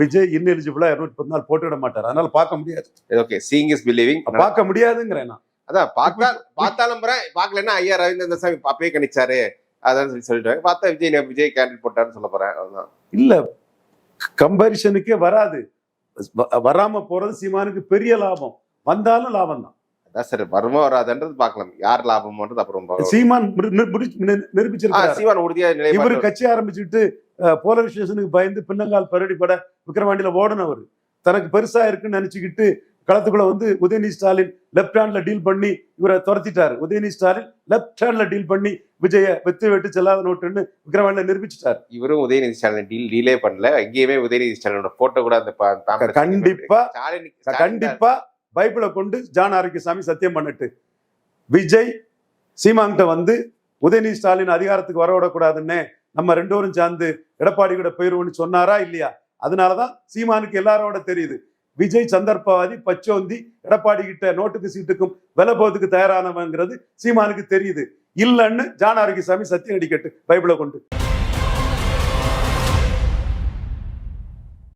விஜய் இன்எலிஜிபிளா இருநூத்தி பத்து நாள் போட்டுவிட மாட்டார். அதனால பார்க்க முடியாது. ஓகே சீயிங் இஸ் பிலீவிங் பார்க்க முடியாதுங்கிறேன் நான். அதான் பார்த்தா பார்த்தாலும் பார்க்கலன்னா ஐயா ரவீந்திர சாமி அப்பயே கணிச்சாரு. அதான் சொல்லி சொல்லிட்டு பார்த்தா விஜய் விஜய் கேண்டில் போட்டாருன்னு சொல்ல போறேன். அதுதான் இல்ல கம்பேரிசனுக்கே வராது. வராம போறது சீமானுக்கு பெரிய லாபம். வந்தாலும் லாபம் தான் அதான் சரி வருமா வராதுன்றது பார்க்கலாம். யார் லாபம்ன்றது அப்புறம். சீமான் நிரூபிச்சிருக்காரு சீமான் உறுதியா இவரு நிலைப்பாடு கட்சி ஆரம்பிச்சுட்டு போலரைசேஷனுக்கு பயந்து பின்னங்கால் பரடி பட விக்கிரவாண்டியில ஓடுனவர். தனக்கு பெருசா இருக்குன்னு நினைச்சுக்கிட்டு களத்துக்குள்ள வந்து உதயநிதி ஸ்டாலின் லெப்ட் ஹேண்ட்ல டீல் பண்ணி இவரை துரத்திட்டாரு. உதயநிதி ஸ்டாலின் லெப்ட் ஹேண்ட்ல டீல் பண்ணி விஜய வெத்து வெட்டு செல்லாத நோட்டுன்னு விக்கிரவாண்டியில நிரூபிச்சிட்டாரு. இவரும் உதயநிதி ஸ்டாலின் டீல் டீலே பண்ணல. எங்கேயுமே உதயநிதி ஸ்டாலினோட போட்டோ கூட அந்த கண்டிப்பா கண்டிப்பா பைபிளை கொண்டு ஜான் ஆரோக்கியசாமி சத்தியம் பண்ணிட்டு. விஜய் சீமாங்கிட்ட வந்து உதயநிதி ஸ்டாலின் அதிகாரத்துக்கு வரவிடக்கூடாதுன்னு நம்ம ரெண்டு பேரும் சேர்ந்து எடப்பாடி கூட போயிருவோம்னு சொன்னாரா இல்லையா? அதனாலதான் சீமானுக்கு எல்லாரோட தெரியுது. விஜய் சந்தர்ப்பவாதி பச்சோந்தி எடப்பாடி கிட்ட நோட்டுக்கு சீட்டுக்கும் விலை போகிறதுக்கு தயாரானவங்கிறது சீமானுக்கு தெரியுது. இல்லைன்னு ஜான் ஆரோக்கியசாமி சத்தியம் அடிக்கட்டு பைபிளை கொண்டு.